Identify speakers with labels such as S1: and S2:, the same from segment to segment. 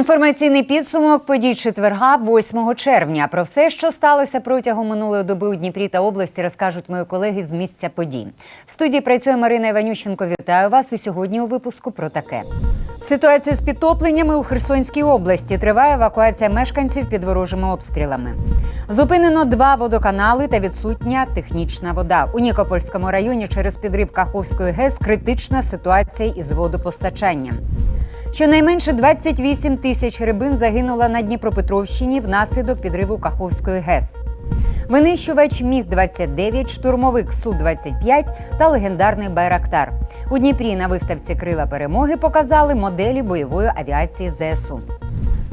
S1: Інформаційний підсумок подій четверга, 8 червня. Про все, що сталося протягом минулої доби у Дніпрі та області, розкажуть мої колеги з місця подій. В студії працює Марина Іванющенко. Вітаю вас. І сьогодні у випуску про таке. Ситуація з підтопленнями у Херсонській області триває евакуація мешканців під ворожими обстрілами. Зупинено два водоканали та відсутня технічна вода. У Нікопольському районі через підрив Каховської ГЕС критична ситуація із водопостачанням. Щонайменше 28 тисяч рибин загинула на Дніпропетровщині внаслідок підриву Каховської ГЕС. Винищувач Міг-29, штурмовик Су-25 та легендарний Байрактар. У Дніпрі на виставці Крила перемоги показали моделі бойової авіації ЗСУ.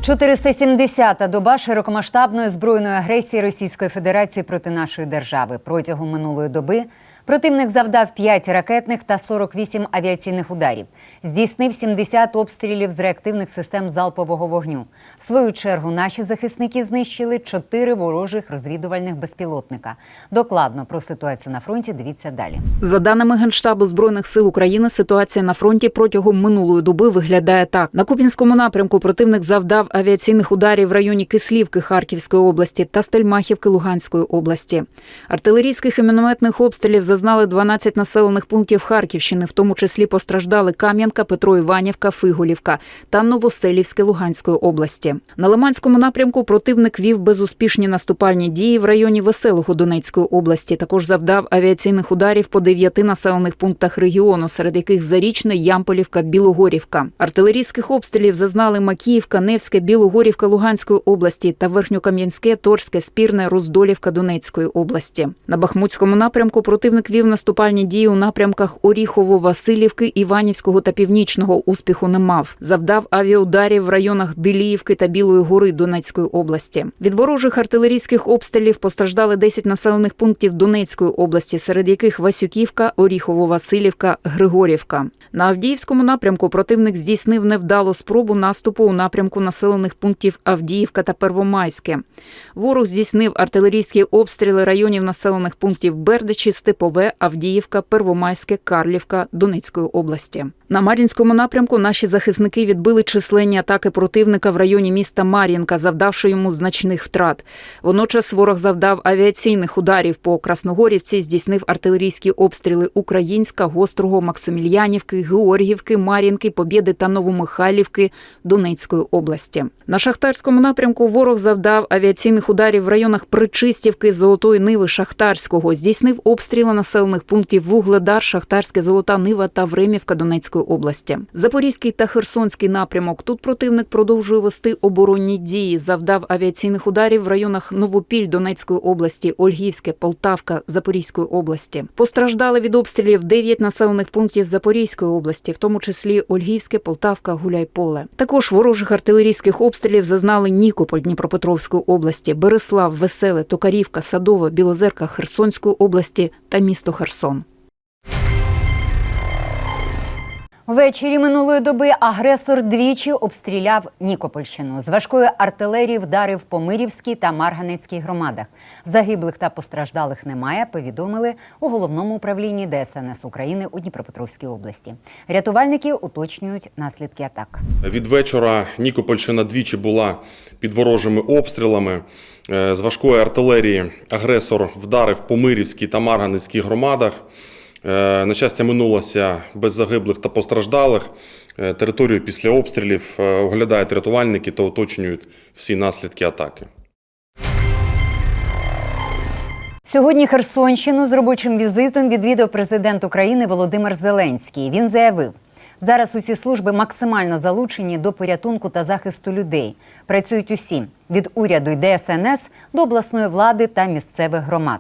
S1: 470-та доба широкомасштабної збройної агресії Російської Федерації проти нашої держави. Протягом минулої доби противник завдав 5 ракетних та 48 авіаційних ударів. Здійснив 70 обстрілів з реактивних систем залпового вогню. В свою чергу наші захисники знищили 4 ворожих розвідувальних безпілотника. Докладно про ситуацію на фронті дивіться далі.
S2: За даними Генштабу Збройних сил України, ситуація на фронті протягом минулої доби виглядає так: на Купінському напрямку противник завдав авіаційних ударів в районі Кислівки Харківської області та Стельмахівки Луганської області. Артилерійських і мінометних обстрілів зазнали 12 населених пунктів Харківщини, в тому числі постраждали Кам'янка, Петро Іванівка, Фиголівка та Новоселівське Луганської області. На Лиманському напрямку противник вів безуспішні наступальні дії в районі Веселого Донецької області. Також завдав авіаційних ударів по дев'яти населених пунктах регіону, серед яких Зарічне, Ямполівка, Білогорівка. Артилерійських обстрілів зазнали Макіївка, Невське, Білогорівка Луганської області та Верхньокам'янське, Торське, Спірне, Роздолівка Донецької області. На Бахмутському напрямку противник вів наступальні дії у напрямках Оріхово, Васильівки, Іванівського та Північного успіху не мав. Завдав авіаударів в районах Диліївки та Білої гори Донецької області. Від ворожих артилерійських обстрілів постраждали 10 населених пунктів Донецької області, серед яких Васюківка, Оріхово, Васильівка, Григорівка. На Авдіївському напрямку противник здійснив невдалу спробу наступу у напрямку населених пунктів Авдіївка та Первомайське. Ворог здійснив артилерійські обстріли районів населених пунктів Бердичі, Степове, Авдіївка, Первомайське, Карлівка Донецької області. На Мар'їнському напрямку наші захисники відбили численні атаки противника в районі міста Мар'їнка, завдавши йому значних втрат. Водночас ворог завдав авіаційних ударів по Красногорівці, здійснив артилерійські обстріли Українська, Гострого, Максимільянівки, Георгівки, Мар'їнки, Побєди та Новомихайлівки Донецької області. На Шахтарському напрямку ворог завдав авіаційних ударів в районах Причистівки, Золотої Ниви, Шахтарського, здійснив обстріли населених пунктів Вугледар, Шахтарське, Золота Нива та Времівка Донецької області. Запорізький та Херсонський напрямок. Тут противник продовжує вести оборонні дії. Завдав авіаційних ударів в районах Новопіль Донецької області, Ольгівське, Полтавка Запорізької області. Постраждали від обстрілів 9 населених пунктів Запорізької області, в тому числі Ольгівське, Полтавка, Гуляйполе. Також ворожих артилерійських обстрілів зазнали Нікополь Дніпропетровської області, Береслав, Веселе, Токарівка, Садова, Білозерка Херсонської області та місто Херсон.
S1: Ввечері минулої доби агресор двічі обстріляв Нікопольщину. З важкої артилерії вдарив по Мирівській та Марганецькій громадах. Загиблих та постраждалих немає. Повідомили у головному управлінні ДСНС України у Дніпропетровській області. Рятувальники уточнюють наслідки атак.
S3: Від вечора Нікопольщина двічі була під ворожими обстрілами. Е, З важкої артилерії агресор вдарив по Мирівській та Марганецькій громадах. Е, На щастя, минулося без загиблих та постраждалих. Е, Територію після обстрілів е, оглядають рятувальники та уточнюють всі наслідки атаки.
S1: Сьогодні Херсонщину з робочим візитом відвідав президент України Володимир Зеленський. Він заявив. Зараз усі служби максимально залучені до порятунку та захисту людей. Працюють усі від уряду й ДСНС до обласної влади та місцевих громад.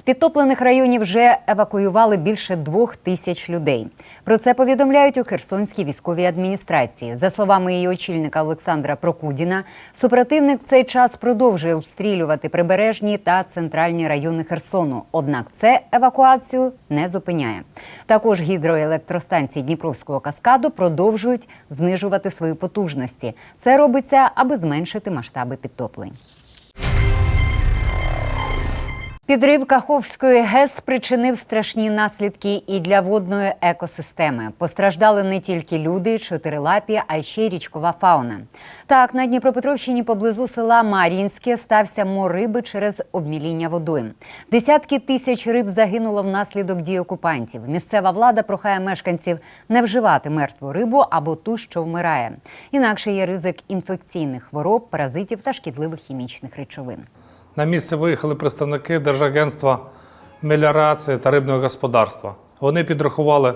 S1: З підтоплених районів вже евакуювали більше двох тисяч людей. Про це повідомляють у Херсонській військовій адміністрації. За словами її очільника Олександра Прокудіна, супротивник в цей час продовжує обстрілювати прибережні та центральні райони Херсону. Однак це евакуацію не зупиняє. Також гідроелектростанції Дніпровського каскаду продовжують знижувати свої потужності. Це робиться, аби зменшити масштаби підтоплень. Підрив Каховської ГЕС спричинив страшні наслідки і для водної екосистеми. Постраждали не тільки люди, чотирилапі, а ще й річкова фауна. Так, на Дніпропетровщині поблизу села Мар'їнське стався мор риби через обміління водою. Десятки тисяч риб загинуло внаслідок дій окупантів. Місцева влада прохає мешканців не вживати мертву рибу або ту, що вмирає. Інакше є ризик інфекційних хвороб, паразитів та шкідливих хімічних речовин.
S4: На місце виїхали представники Держагентства меліорації та рибного господарства. Вони підрахували,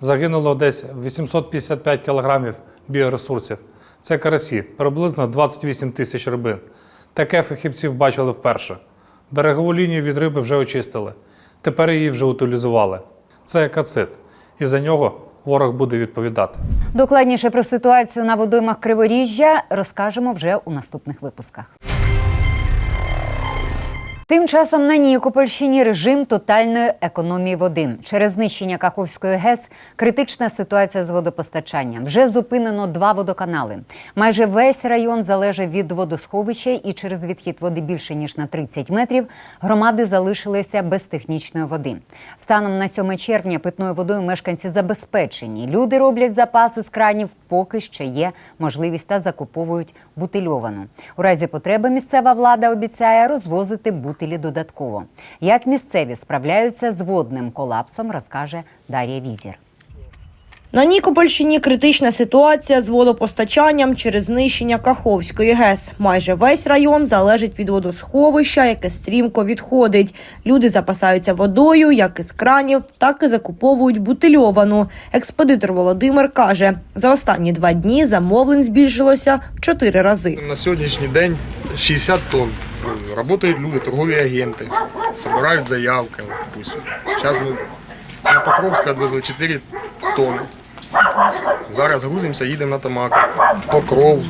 S4: загинуло десь 855 кілограмів біоресурсів. Це карасі, приблизно 28 тисяч рибин. Таке фахівців бачили вперше. Берегову лінію від риби вже очистили. Тепер її вже утилізували. Це екацид, і за нього ворог буде відповідати.
S1: Докладніше про ситуацію на водоймах Криворіжжя розкажемо вже у наступних випусках. Тим часом на Нікопольщині режим тотальної економії води. Через знищення Каховської ГЕС критична ситуація з водопостачанням. Вже зупинено два водоканали. Майже весь район залежить від водосховища, і через відхід води більше ніж на 30 метрів громади залишилися без технічної води. Станом на 7 червня питною водою мешканці забезпечені. Люди роблять запаси з кранів, поки ще є можливість та закуповують бутильовану. У разі потреби місцева влада обіцяє розвозити бутилі додатково. Як місцеві справляються з водним колапсом, розкаже Дар'я Візір.
S5: На Нікопольщині критична ситуація з водопостачанням через знищення Каховської ГЕС. Майже весь район залежить від водосховища, яке стрімко відходить. Люди запасаються водою як із кранів, так і закуповують бутильовану. Експедитор Володимир каже, за останні два дні замовлень збільшилося в чотири рази.
S6: На сьогоднішній день 60 тонн. Работають люди, торгові агенти, збирають заявки. Зараз ми на Покровська відвезли 4 тонни. Зараз грузимося, їдемо на Тамак. Покров,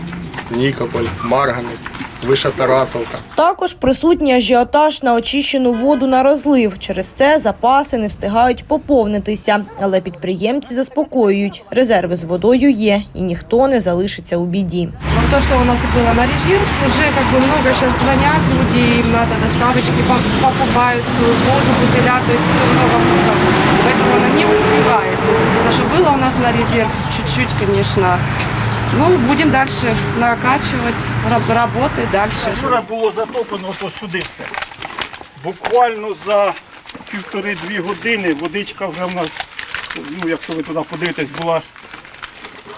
S6: Нікополь, Марганець, Виша Тарасовка.
S5: Також присутній ажіотаж на очищену воду на розлив. Через це запаси не встигають поповнитися. Але підприємці заспокоюють, резерви з водою є, і ніхто не залишиться у біді.
S7: Вот то, что у нас было на резерв, уже как бы много сейчас звонят люди, им надо доставочки, пок- покупают воду, бутыля, то есть все много-много. Поэтому она не успевает. То есть это даже было у нас на резерв чуть-чуть, конечно. Ну, будемо далі накачувати, раб- далі.
S8: Вчора було затоплено ось сюди все. Буквально за півтори-дві години водичка вже в нас, ну якщо ви туди подивитесь, була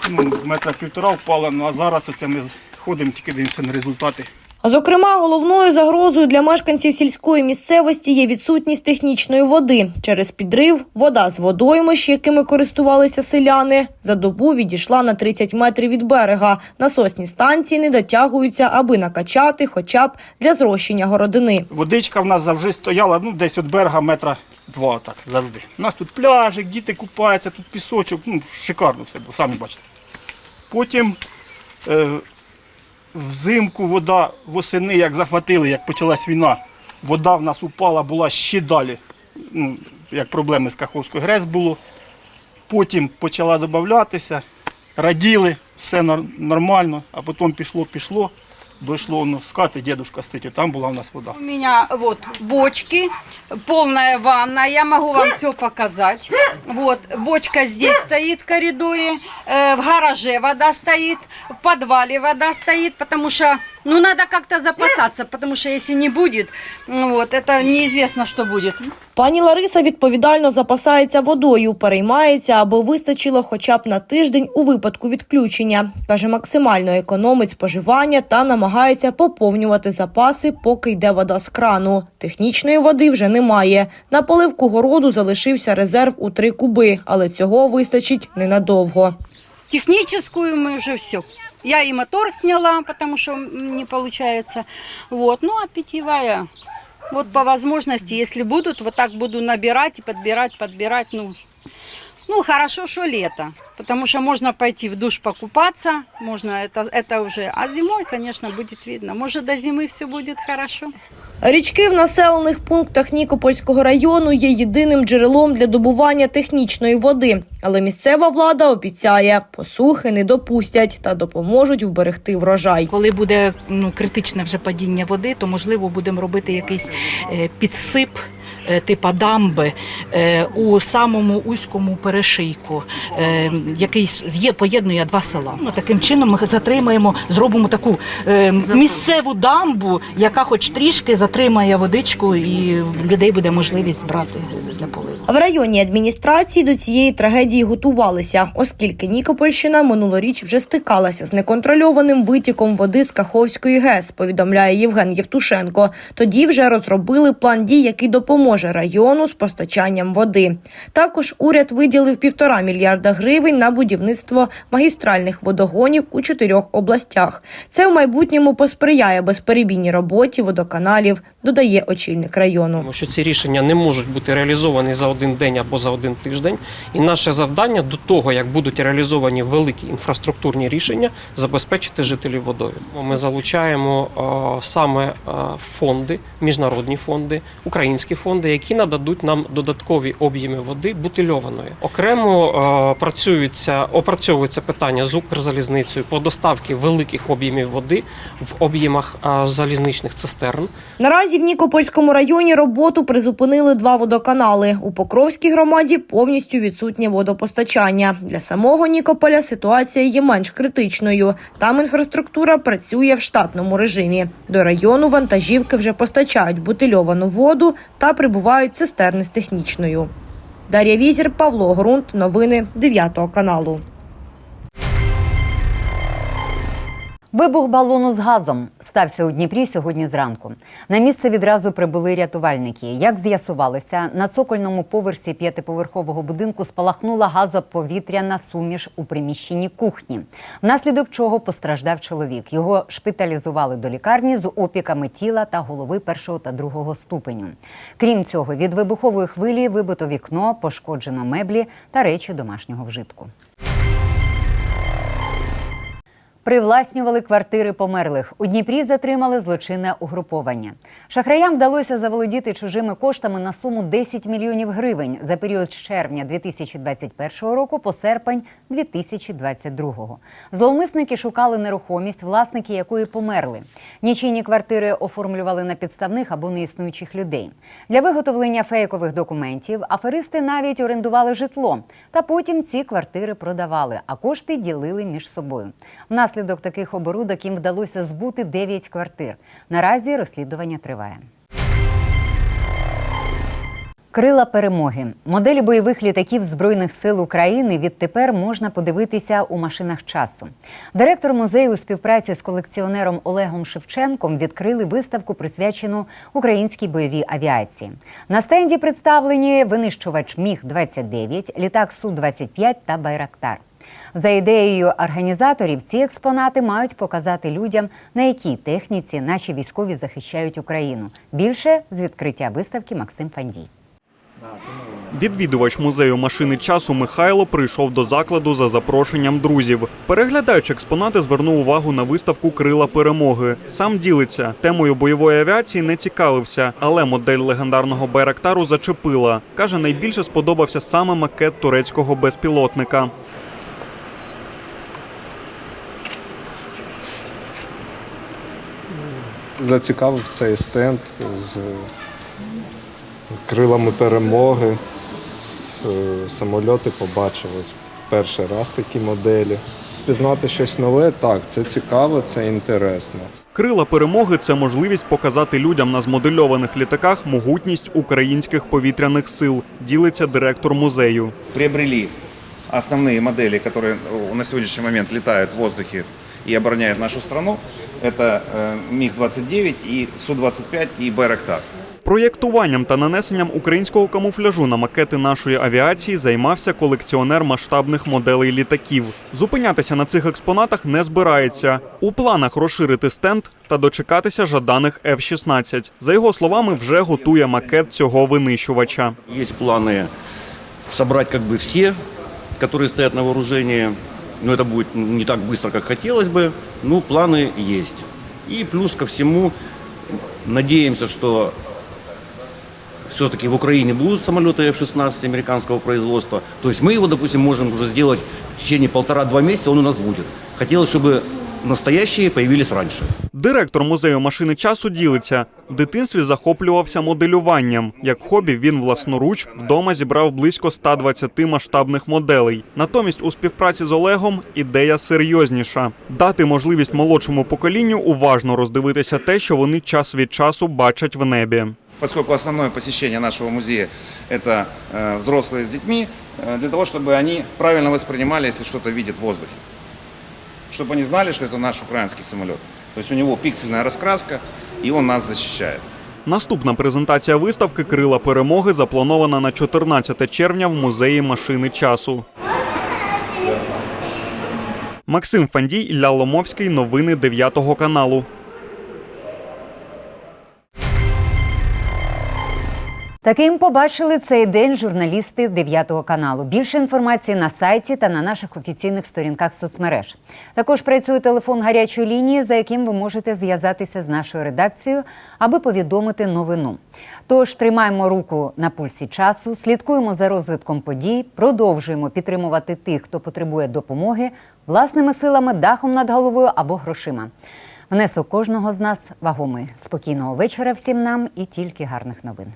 S8: ну, метра півтора впала, ну а зараз оце ми ходимо, тільки дивимося на результати.
S5: Зокрема, головною загрозою для мешканців сільської місцевості є відсутність технічної води. Через підрив вода з водоймищ, якими користувалися селяни, за добу відійшла на 30 метрів від берега. Насосні станції не дотягуються, аби накачати хоча б для зрощення городини.
S8: Водичка в нас завжди стояла ну, десь від берега метра два так завжди. У нас тут пляжик, діти купаються, тут пісочок, ну шикарно все було, самі бачите. Потім е, взимку вода восени, як захватили, як почалась війна, вода в нас упала, була ще далі. Ну, як проблеми з Каховською ГРЕС було. Потім почала додатися, раділи, все нормально, а потім пішло, пішло, дійшло ну, з хати, дідусь стоїть, там була в нас вода.
S9: У меня вот бочки, полная ванна, я могу вам все показать. Вот, бочка здесь стоит в коридоре, э, в гараже вода стоит, в подвале вода стоит, потому что, ну, надо как-то запасаться, потому что если не будет, ну, вот, это неизвестно, что будет.
S5: Пані Лариса відповідально запасається водою, переймається, аби вистачило хоча б на тиждень у випадку відключення. Каже, максимально економить споживання та намагається поповнювати запаси, поки йде вода з крану. Технічної води вже немає. На поливку городу залишився резерв у три куби, але цього вистачить ненадовго.
S9: Техническую мы уже все. Я и мотор сняла, потому что не получается. Вот, ну а питьевая, вот по возможности, если будут, вот так буду набирать и подбирать, подбирать, ну, ну хорошо, что лето, потому что можно пойти в душ покупаться, можно это, это уже, а зимой, конечно, будет видно. Может, до зимы все будет хорошо.
S5: Річки в населених пунктах Нікопольського району є єдиним джерелом для добування технічної води. Але місцева влада обіцяє, посухи не допустять та допоможуть вберегти врожай.
S10: Коли буде ну, критичне вже падіння води, то можливо будемо робити якийсь е, підсип. Е, Типа дамби е, у самому узькому перешийку, е, який є, поєднує два села. Ну таким чином ми затримаємо, зробимо таку місцеву дамбу, яка хоч трішки затримає водичку, і людей буде можливість брати для поливу.
S5: В районній адміністрації до цієї трагедії готувалися, оскільки Нікопольщина минулоріч вже стикалася з неконтрольованим витіком води з Каховської ГЕС, повідомляє Євген Євтушенко. Тоді вже розробили план дій, який допоможе району з постачанням води. Також уряд виділив півтора мільярда гривень на будівництво магістральних водогонів у чотирьох областях. Це в майбутньому посприяє безперебійній роботі водоканалів, додає очільник району.
S11: Тому що ці рішення не можуть бути реалізовані за один день або за один тиждень. І наше завдання до того, як будуть реалізовані великі інфраструктурні рішення, забезпечити жителів водою. Ми залучаємо е, саме е, фонди, міжнародні фонди, українські фонди, які нададуть нам додаткові об'єми води бутильованої. Окремо е, працюється, опрацьовується питання з Укрзалізницею по доставці великих об'ємів води в об'ємах залізничних цистерн.
S5: Наразі в Нікопольському районі роботу призупинили два водоканали. У Покровській громаді повністю відсутнє водопостачання. Для самого Нікополя ситуація є менш критичною. Там інфраструктура працює в штатному режимі. До району вантажівки вже постачають бутильовану воду та прибувають цистерни з технічною. Дар'я Візір, Павло Грунт. Новини 9 каналу.
S1: Вибух балону з газом стався у Дніпрі сьогодні зранку. На місце відразу прибули рятувальники. Як з'ясувалося, на цокольному поверсі п'ятиповерхового будинку спалахнула газоповітряна суміш у приміщенні кухні, внаслідок чого постраждав чоловік. Його шпиталізували до лікарні з опіками тіла та голови першого та другого ступеню. Крім цього, від вибухової хвилі вибито вікно, пошкоджено меблі та речі домашнього вжитку. Привласнювали квартири померлих. У Дніпрі затримали злочинне угруповання. Шахраям вдалося заволодіти чужими коштами на суму 10 мільйонів гривень за період з червня 2021 року по серпень 2022. Зловмисники шукали нерухомість, власники якої померли. Нічийні квартири оформлювали на підставних або неіснуючих людей. Для виготовлення фейкових документів аферисти навіть орендували житло, та потім ці квартири продавали, а кошти ділили між собою. Внаслідок таких оборудок їм вдалося збути 9 квартир. Наразі розслідування триває. Крила перемоги. Моделі бойових літаків Збройних сил України відтепер можна подивитися у машинах часу. Директор музею у співпраці з колекціонером Олегом Шевченком відкрили виставку, присвячену українській бойовій авіації. На стенді представлені винищувач Міг 29 літак Су 25 та Байрактар. За ідеєю організаторів, ці експонати мають показати людям, на якій техніці наші військові захищають Україну. Більше з відкриття виставки Максим Фандій.
S12: Відвідувач музею машини часу Михайло прийшов до закладу за запрошенням друзів. Переглядаючи експонати, звернув увагу на виставку Крила перемоги. Сам ділиться темою бойової авіації не цікавився, але модель легендарного Байрактару зачепила. каже, найбільше сподобався саме макет турецького безпілотника.
S13: зацікавив цей стенд з крилами перемоги. З, е, Самольоти побачив ось перший раз такі моделі. Пізнати щось нове, так, це цікаво, це інтересно.
S12: Крила перемоги це можливість показати людям на змодельованих літаках могутність українських повітряних сил. Ділиться директор музею.
S14: приобрели основные модели, которые э, на сегодняшний момент летают в воздухе и обороняют нашу страну. Это э, МиГ-29 и Су-25 и Байрактар.
S12: Проєктуванням та нанесенням українського камуфляжу на макети нашої авіації займався колекціонер масштабних моделей літаків. Зупинятися на цих експонатах не збирається. У планах розширити стенд та дочекатися жаданих F-16. За його словами, вже готує макет цього винищувача.
S15: Есть планы собрать как бы все, которые стоят на вооружении. Но это будет не так быстро, как хотелось бы. Ну, планы есть. И плюс ко всему, Надеемся, что все-таки в Украине будут самолеты F-16 американского производства. То есть мы его, допустим, можем уже сделать в течение полтора-два месяца, он у нас будет. Хотелось, чтобы настоящие появились раньше.
S12: Директор музею машини часу ділиться. В дитинстві захоплювався моделюванням. Як хобі він власноруч вдома зібрав близько 120 масштабних моделей. Натомість у співпраці з Олегом ідея серйозніша дати можливість молодшому поколінню уважно роздивитися те, що вони час від часу бачать в небі.
S14: Поскольку основное посещение нашего музея – это э, взрослые с детьми, э, для того, чтобы они правильно воспринимали, если что-то видят в воздухе. Чтобы они знали, что это наш украинский самолет. То есть у него пиксельная раскраска, и он нас защищает.
S12: Наступна презентація виставки Крила перемоги запланована на 14 червня в музеї машини часу. Максим Фандій, Ілля Ломовський. Новини 9 каналу.
S1: Таким побачили цей день журналісти 9 каналу. Більше інформації на сайті та на наших офіційних сторінках соцмереж. Також працює телефон гарячої лінії, за яким ви можете зв'язатися з нашою редакцією, аби повідомити новину. Тож тримаємо руку на пульсі часу, слідкуємо за розвитком подій, продовжуємо підтримувати тих, хто потребує допомоги власними силами, дахом над головою або грошима. Внесок кожного з нас вагомий. Спокійного вечора всім нам і тільки гарних новин.